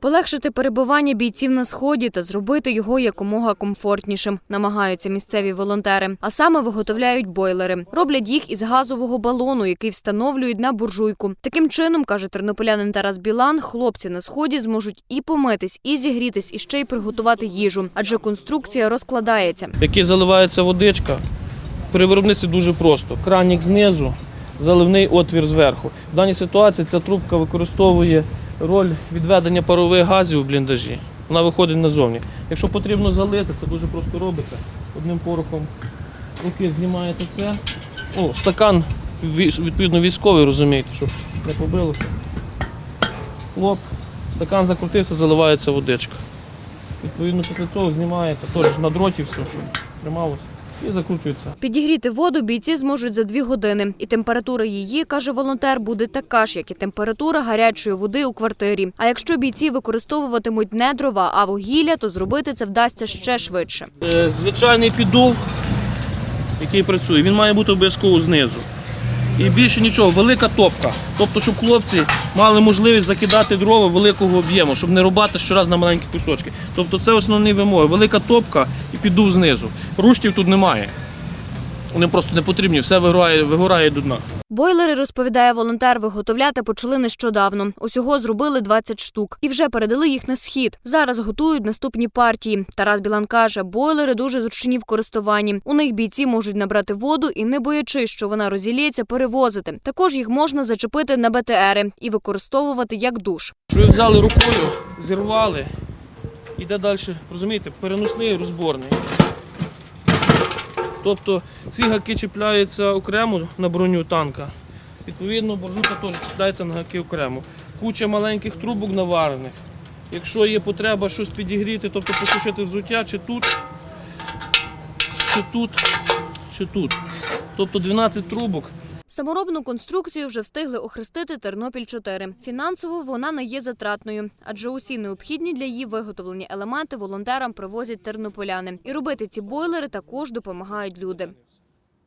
Полегшити перебування бійців на сході та зробити його якомога комфортнішим, намагаються місцеві волонтери. А саме виготовляють бойлери. Роблять їх із газового балону, який встановлюють на буржуйку. Таким чином, каже тернополянин Тарас Білан, хлопці на сході зможуть і помитись, і зігрітись, і ще й приготувати їжу, адже конструкція розкладається. який заливається водичка. При виробництві дуже просто. Кранік знизу, заливний отвір зверху. В даній ситуації ця трубка використовує роль відведення парових газів в бліндажі. Вона виходить назовні. Якщо потрібно залити, це дуже просто робиться. Одним порохом руки знімаєте це. О, стакан відповідно військовий, розумієте, щоб не побилося. Хлоп, стакан закрутився, заливається водичка. Відповідно, після цього знімається теж на дроті все, щоб трималося, і закручується. Підігріти воду бійці зможуть за дві години, і температура її, каже волонтер, буде така ж, як і температура гарячої води у квартирі. А якщо бійці використовуватимуть не дрова, а вугілля, то зробити це вдасться ще швидше. Е, Звичайний піддув, який працює, він має бути обов'язково знизу. І більше нічого, велика топка. Тобто, щоб хлопці мали можливість закидати дрова великого об'єму, щоб не рубати щораз на маленькі кусочки. Тобто це основні вимоги. Велика топка і піду знизу. Руштів тут немає. Вони просто не потрібні, все вигорає, вигорає до дна. Бойлери, розповідає волонтер, виготовляти почали нещодавно. Усього зробили 20 штук і вже передали їх на схід. Зараз готують наступні партії. Тарас Білан каже, бойлери дуже зручні в користуванні. У них бійці можуть набрати воду і, не боячись, що вона розілється, перевозити. Також їх можна зачепити на БТРи і використовувати як душ. Що взяли рукою, зірвали, іде далі, розумієте, переносний розборний. Тобто ці гаки чіпляються окремо на броню танка. Відповідно, боржука теж чіпляється на гаки окремо. Куча маленьких трубок наварених. Якщо є потреба щось підігріти, тобто посушити взуття, чи тут, чи тут, чи тут. Тобто 12 трубок. Саморобну конструкцію вже встигли охрестити Тернопіль 4 Фінансово вона не є затратною, адже усі необхідні для її виготовлені елементи волонтерам привозять тернополяни. І робити ці бойлери також допомагають люди.